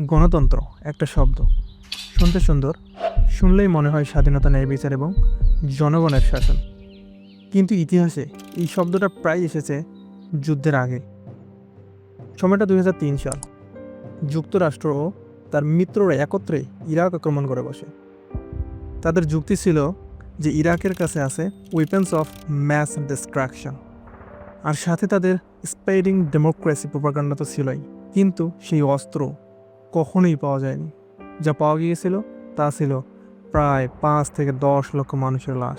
গণতন্ত্র, একটা শব্দ। শুনতে সুন্দর, শুনলেই মনে হয় স্বাধীনতা, ন্যায় বিচার এবং জনগণের শাসন। কিন্তু ইতিহাসে এই শব্দটা প্রায় এসেছে যুদ্ধের আগে। সময়টা দু হাজার তিন সাল। যুক্তরাষ্ট্র ও তার মিত্ররা একত্রে ইরাক আক্রমণ করে বসে। তাদের যুক্তি ছিল যে ইরাকের কাছে আছে ওয়েপেন্স অফ ম্যাস ডিস্ট্রাকশন আর সাথে তাদের স্পেডিং ডেমোক্রেসি প্রোপাগান্ডা তো ছিলই। কিন্তু সেই অস্ত্র কখনোই পাওয়া যায়নি। যা পাওয়া গিয়েছিল, তা ছিল প্রায় পাঁচ থেকে দশ লক্ষ মানুষের লাশ।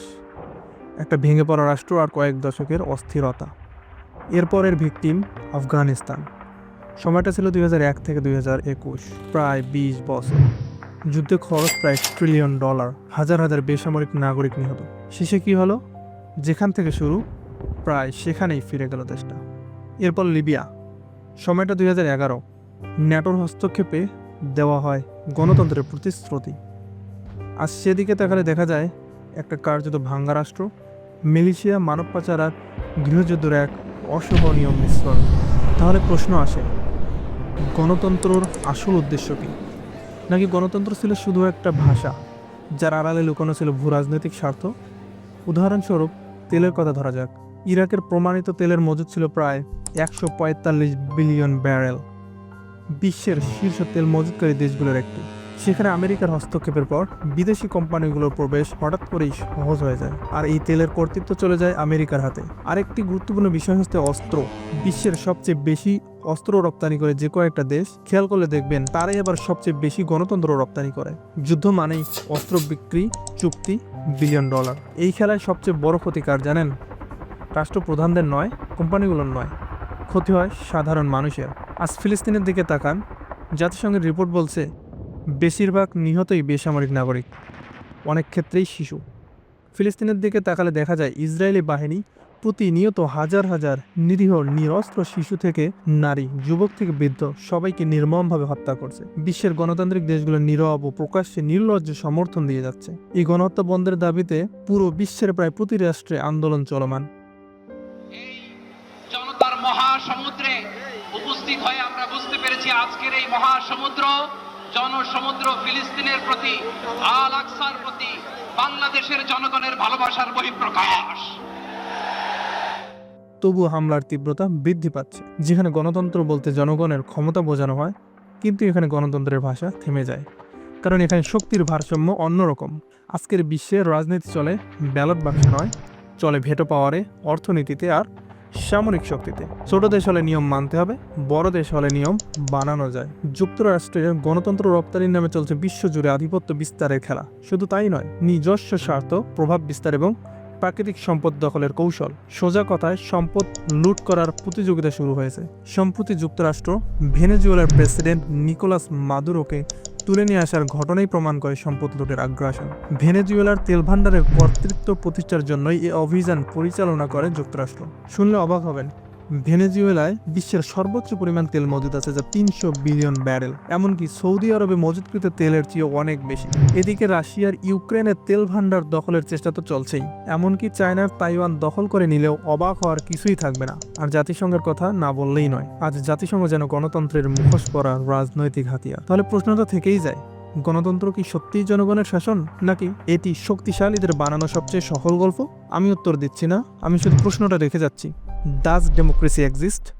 একটা ভেঙে পড়া রাষ্ট্র আর কয়েক দশকের অস্থিরতা। এরপরের ভিকটিম আফগানিস্তান। সময়টা ছিল দুই এক থেকে দুই প্রায় বিশ বছর। যুদ্ধে খরচ প্রায় ট্রিলিয়ন ডলার, হাজার হাজার বেসামরিক নাগরিক নিহত। শেষে কি হলো? যেখান থেকে শুরু, প্রায় সেখানেই ফিরে গেল দেশটা। এরপর লিবিয়া। সময়টা দুই হাজার এগারো ন্যাটোর হস্তক্ষেপে দেওয়া হয় গণতন্ত্রের প্রতিশ্রুতি আর সেদিকে তাকালে দেখা যায়, একটা কার্যত ভাঙ্গা রাষ্ট্র, মিলিশিয়া মানব পাচার আর গৃহযুদ্ধের এক অশোভনীয় মিশ্রণ। তাহলে প্রশ্ন আসে, গণতন্ত্রর আসল উদ্দেশ্য কী? নাকি গণতন্ত্র ছিল শুধু একটা ভাষা, যার আড়ালে লুকানো ছিল ভূ রাজনৈতিক স্বার্থ? উদাহরণস্বরূপ, তেলের কথা ধরা যাক। ইরাকের প্রমাণিত তেলের মজুদ ছিল প্রায় একশো পঁয়তাল্লিশ বিলিয়ন ব্যারেল। বিশ্বের শীর্ষ তেল মজুদকারী দেশগুলোর একটি। সেখানে আমেরিকার হস্তক্ষেপের পর বিদেশি কোম্পানিগুলোর প্রবেশ হঠাৎ করেই সহজ হয়ে যায় আর এই তেলের কর্তৃত্ব চলে যায় আমেরিকার হাতে। আরেকটি গুরুত্বপূর্ণ বিষয় হচ্ছে অস্ত্র। বিশ্বের সবচেয়ে বেশি অস্ত্র রপ্তানি করে যে কয়েকটা দেশ, খেয়াল করলে দেখবেন তারাই আবার সবচেয়ে বেশি গণতন্ত্র রপ্তানি করে। যুদ্ধ মানেই অস্ত্র বিক্রি, চুক্তি, বিলিয়ন ডলার। এই খেলায় সবচেয়ে বড় ক্ষতিকার জানেন? রাষ্ট্রপ্রধানদের নয়, কোম্পানিগুলোর নয়। ক্ষতি হয় সাধারণ মানুষের। আজ ফিলিস্তিনের দিকে তাকান, জাতিসংঘের রিপোর্ট বলছে, বেশিরভাগ নিহতই বেসামরিক নাগরিক, অনেক ক্ষেত্রেই শিশু। ফিলিস্তিনের দিকে তাকালে দেখা যায়, ইসরায়েলি বাহিনী প্রতিনিয়ত হাজার হাজার নিরীহ, নিরস্ত্র শিশু থেকে নারী, যুবক থেকে বৃদ্ধ সবাইকে নির্মমভাবে হত্যা করছে। বিশ্বের গণতান্ত্রিক দেশগুলো নীরব ও প্রকাশ্যে নির্লজ্জ সমর্থন দিয়ে যাচ্ছে। এই গণহত্যা বন্ধের দাবিতে পুরো বিশ্বের প্রায় প্রতি রাষ্ট্রে আন্দোলন চলমান। এই জনতার মহাসমুদ্রে উপস্থিত হয়ে আমরা বুঝতে পেরেছি আজকের এই মহাসমুদ্র, জনসমুদ্র ফিলিস্তিনের প্রতি, আল আকসার প্রতি, বাংলাদেশের জনগণের ভালোবাসার বহিঃপ্রকাশ। তবু হামলার তীব্রতা বৃদ্ধি পাচ্ছে। যেখানে গণতন্ত্র বলতে জনগণের ক্ষমতা বোঝানো হয়, কিন্তু এখানে গণতন্ত্রের ভাষা থেমে যায়। কারণ এখানে শক্তির ভারসাম্য অন্যরকম। আজকের বিশ্বে রাজনীতি চলে, ব্যালট বাক্সে নয়, চলে ভেটো পাওয়ারে, অর্থনীতিতে আর সামরিক শক্তিতে। ছোট দেশ হলে নিয়ম মানতে হবে, বড় দেশ হলে নিয়ম বানানো যায়। যুক্তরাষ্ট্রে গণতন্ত্র রপ্তানির নামে চলছে বিশ্বজুড়ে আধিপত্য বিস্তারের খেলা। শুধু তাই নয়, নিজস্ব স্বার্থ, প্রভাব বিস্তার এবং প্রাকৃতিক সম্পদ দখলের কৌশল। সোজা কথায়, সম্পদ লুট করার প্রতিযোগিতা শুরু হয়েছে। সম্প্রতি যুক্তরাষ্ট্র ভেনেজুয়েলার প্রেসিডেন্ট নিকোলাস মাদুরোকে তুলে নিয়ে আসার ঘটনাই প্রমাণ করে সম্পদ লুটের আগ্রাসন। ভেনেজুয়েলার তেল ভাণ্ডারের কর্তৃত্ব প্রতিষ্ঠার জন্যই এ অভিযান পরিচালনা করে যুক্তরাষ্ট্র। শুনলে অবাক হবেন ভেনেজুয়েলায় বিশ্বের সর্বোচ্চ পরিমাণ তেল মজুদ আছে যা তিনশো বিলিয়ন ব্যারেল। এমনকি সৌদি আরবে মজুদকৃত তেলের চেয়েও অনেক বেশি। এদিকে রাশিয়ার ইউক্রেনের তেল ভাণ্ডার দখলের চেষ্টা তো চলছেই। এমনকি চায়নার তাইওয়ান দখল করে নিলেও অবাক হওয়ার কিছুই থাকবে না। আর জাতিসংঘের কথা না বললেই নয়, আজ জাতিসংঘ যেন গণতন্ত্রের মুখোশ পরা রাজনৈতিক হাতিয়ার। তাহলে প্রশ্নটা থেকেই যায়, গণতন্ত্র কি সত্যিই জনগণের শাসন, নাকি এটি শক্তিশালীদের বানানো সবচেয়ে সফল গল্প? আমি উত্তর দিচ্ছি না, আমি শুধু প্রশ্নটা রেখে যাচ্ছি। does democracy exist?